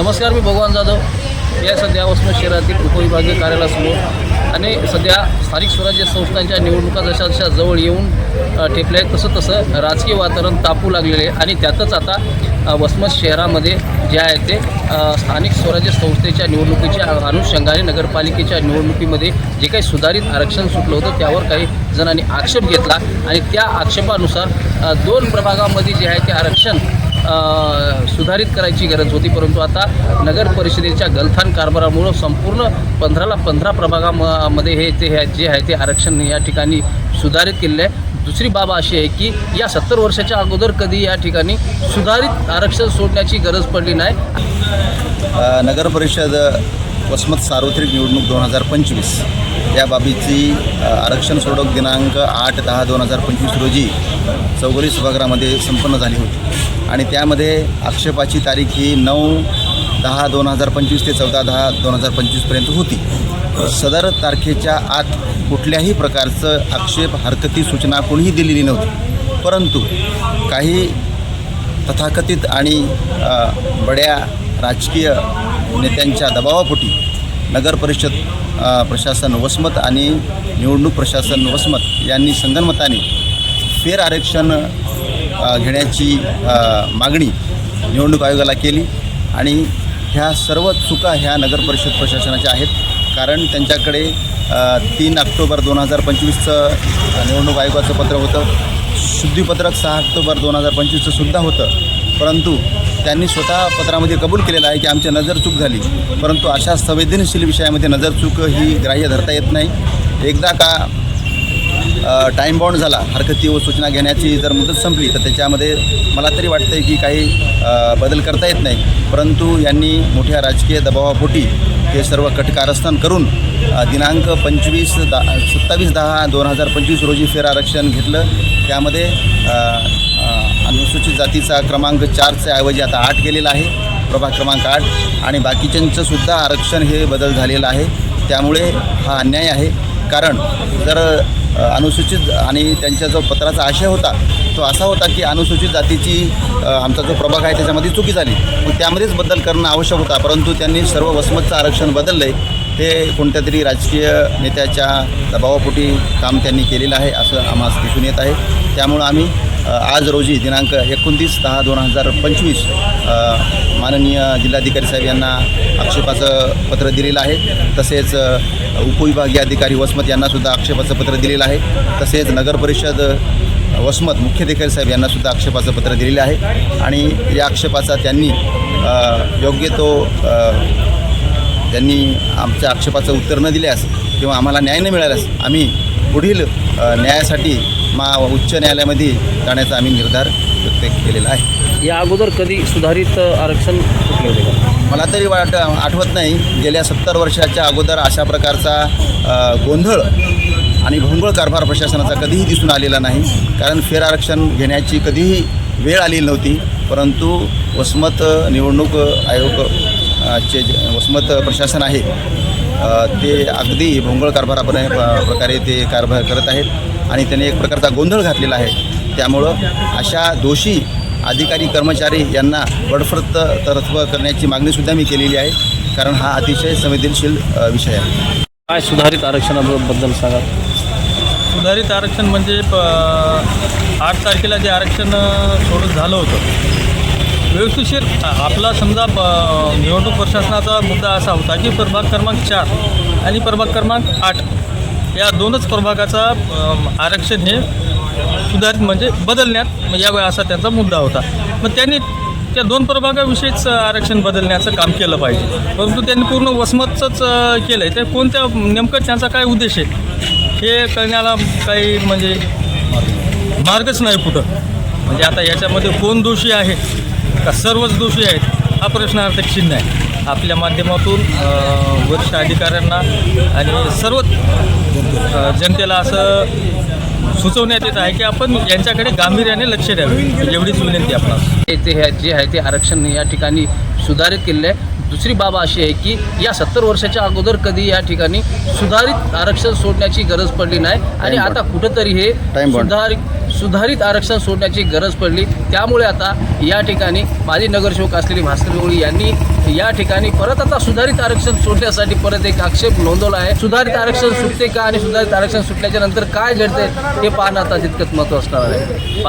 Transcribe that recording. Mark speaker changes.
Speaker 1: नमस्कार मी भगवान जाधव. या सध्या वसमत शहरातील उपविभागीय कार्यालयासमोर आणि सध्या स्थानिक स्वराज्य संस्थांच्या निवडणुका जशा जशा जवळ येऊन ठेपल्या आहेत तसं तसं राजकीय वातावरण तापू लागलेले आहे. आणि त्यातच आता वसमत शहरामध्ये जे आहे ते स्थानिक स्वराज्य संस्थेच्या निवडणुकीच्या अनुषंगाने नगरपालिकेच्या निवडणुकीमध्ये जे काही सुधारित आरक्षण सुटलं होतं त्यावर काही जणांनी आक्षेप घेतला. आणि त्या आक्षेपानुसार दोन प्रभागामध्ये जे आहे ते आरक्षण सुधारित करायची गरज होती परंतु आता नगर परिषदेच्या गलथान कारभारामुळं संपूर्ण पंधराला पंधरा प्रभागामध्ये हे ते हे जे आहे ते आरक्षण या ठिकाणी सुधारित केलेलं आहे. दुसरी बाब अशी आहे की या सत्तर वर्षाच्या अगोदर कधी या ठिकाणी सुधारित आरक्षण सोडण्याची गरज पडली नाही?
Speaker 2: नगर परिषद वसमत सार्वत्रिक निवडणूक दोन हजार पंचवीस. या बाबीची आरक्षण सोडक दिनांक आठ दहा दोन हजार पंचवीस रोजी चौगरी सभागृहामध्ये संपन्न झाली होती. आणि त्यामध्ये आक्षेपाची तारीख ही नऊ दहा दोन हजार पंचवीस ते चौदा दहा दोन हजार पंचवीसपर्यंत होती. सदर तारखेच्या आत कुठल्याही प्रकारचं आक्षेप हरकती सूचना कोणीही दिलेली नव्हती. परंतु काही तथाकथित आणि बड्या राजकीय नेत्यांच्या दबावापोटी नगर परिषद प्रशासन वसमत आणि निवडणूक प्रशासन वसमत यांनी संगनमताने फेर आरक्षण घेण्याची मागणी निवडणूक आयोगाला केली आणि ह्या सर्व चुका ह्या नगर परिषद प्रशासनाच्या आहेत. कारण त्यांच्याकडे तीन ऑक्टोबर दोन हजार पंचवीसचं निवडणूक आयोगाचं पत्र होतं. शुद्धीपत्रक सहा ऑक्टोबर दोन हजार पंचवीसचं सुद्धा होतं. परंतु त्यांनी स्वतः पत्रामध्ये कबूल केलेलं आहे की आमची नजरचूक झाली. परंतु अशा संवेदनशील विषयामध्ये नजरचूक ही ग्राह्य धरता येत नाही. एकदा का टाईम बाउंड झाला हरकती व सूचना घेण्याची जर मुदत संपली तर त्याच्यामध्ये मला तरी वाटतं आहे की काही बदल करता येत नाही. परंतु यांनी मोठ्या राजकीय दबावापोटी हे सर्व कटकारस्थान करून दिनांक पंचवीस दा सत्तावीस दहा दोन हजार पंचवीस रोजी फेर आरक्षण घेतलं. त्यामध्ये अनुसूचित जातीचा क्रमांक चारच्या ऐवजी आता आठ गेलेला आहे. प्रभाग क्रमांक आठ. आणि बाकीच्यांचं सुद्धा आरक्षण हे बदल झालेलं आहे. त्यामुळे हा अन्याय आहे. कारण जर अनुसूचित आणि त्यांच्या जो पत्राचा आशय होता तो असा होता की अनुसूचित जातीची आमचा जो प्रभाग आहे त्याच्यामध्ये चुकी झाली. मग त्यामध्येच बदल करणं आवश्यक होता. परंतु त्यांनी सर्व वसमतचं आरक्षण बदललं आहे ते कोणत्या तरी राजकीय नेत्याच्या दबावापोटी काम त्यांनी केलेलं आहे असं आम्हाला दिसून येत आहे. त्यामुळं आम्ही आज रोजी दिनांक एकोणतीस दहा दोन हजार पंचवीस माननीय जिल्हाधिकारी साहेब यांना आक्षेपाचं पत्र दिलेलं आहे. तसेच उपविभागीय अधिकारी वसमत यांनासुद्धा आक्षेपाचं पत्र दिलेलं आहे. तसेच नगर परिषद वसमत मुख्याधिकारी साहेब यांनासुद्धा आक्षेपाचं पत्र दिलेलं आहे. आणि या आक्षेपाचा त्यांनी योग्य तो त्यांनी आमच्या आक्षेपाचं उत्तर न दिल्यास किंवा आम्हाला न्याय न मिळाल्यास आम्ही पुढील न्यायासाठी मा उच्च न्यायालयामध्ये जाण्याचा आम्ही निर्धार व्यक्त केलेला आहे.
Speaker 1: या अगोदर कधी सुधारित आरक्षण सुटले होते का?
Speaker 2: मला तरी वाट आठवत नाही. गेल्या सत्तर वर्षाच्या अगोदर अशा प्रकारचा गोंधळ आणि भोंगळ कारभार प्रशासनाचा कधीही दिसून आलेला नाही. कारण फेर आरक्षण घेण्याची कधीही वेळ आलेली नव्हती. परंतु वसमत निवडणूक आयोग चे जे वसमत प्रशासन आहे ते अगदी भोंगळ कारभारापणे प- प्रकारे ते कारभार करत आहेत. आणि त्याने एक प्रकारचा गोंधळ घातलेला आहे. त्यामुळं अशा दोषी अधिकारी कर्मचारी यांना बडफडत तरत्व करण्याची मागणीसुद्धा मी केलेली आहे. कारण हा अतिशय संवेदनशील विषय आहे.
Speaker 1: काय सुधारित आरक्षणाबद्दल सांगा?
Speaker 3: सुधारित आरक्षण म्हणजे प आठ तारखेला जे आरक्षण अ, सोडून झालं होतं व्यवस्थिशीर आपला समजा निवडणूक प्रशासनाचा मुद्दा असा होता की प्रभाग क्रमांक चार आणि प्रभाग क्रमांक आठ या दोनच प्रभागाचा आरक्षण हे सुधारित म्हणजे बदलण्यात म्हणजे यावे असा त्यांचा मुद्दा होता. मग त्यांनी त्या दोन प्रभागाविषयीच आरक्षण बदलण्याचं काम केलं पाहिजे. परंतु त्यांनी पूर्ण वसमतचंच केलं आहे ते कोणत्या नेमकं त्यांचा काय उद्देश आहे? हे कळण्याला काही म्हणजे मार्गच नाही कुठं. म्हणजे आता याच्यामध्ये कोण दोषी आहे? का सर्वच दोषी आहेत? हा प्रश्नार्थक चिन्ह आहे. आपल्या माध्यमातून वरिष्ठ अधिकाऱ्यांना आणि सर्वच अ, जनतेला असं सुचवण्यात येत आहे की आपण यांच्याकडे गांभीर्याने लक्ष द्यावे. एवढीच विनंती आपणास
Speaker 1: ते ते हे जे आहे ते आरक्षण या ठिकाणी सुधारित केलेलं आहे. दुसरी बाब अशी आहे की या सत्तर वर्षाच्या अगोदर कधी या ठिकाणी सुधारित आरक्षण सोडण्याची गरज पडली नाही. आणि आता कुठंतरी हे. सुधारित सुधारित आरक्षण सोडण्याची गरज पडली. त्यामुळे आता या ठिकाणी माजी नगरसेवक असलेली भास्कर गवळी यांनी या ठिकाणी परत आता सुधारित आरक्षण सोडण्यासाठी परत एक आक्षेप नोंदवला आहे. सुधारित आरक्षण सुटते का आणि सुधारित आरक्षण सुटल्याच्या नंतर काय घडते हे पाहणं आता तितकंच महत्त्व असणार आहे.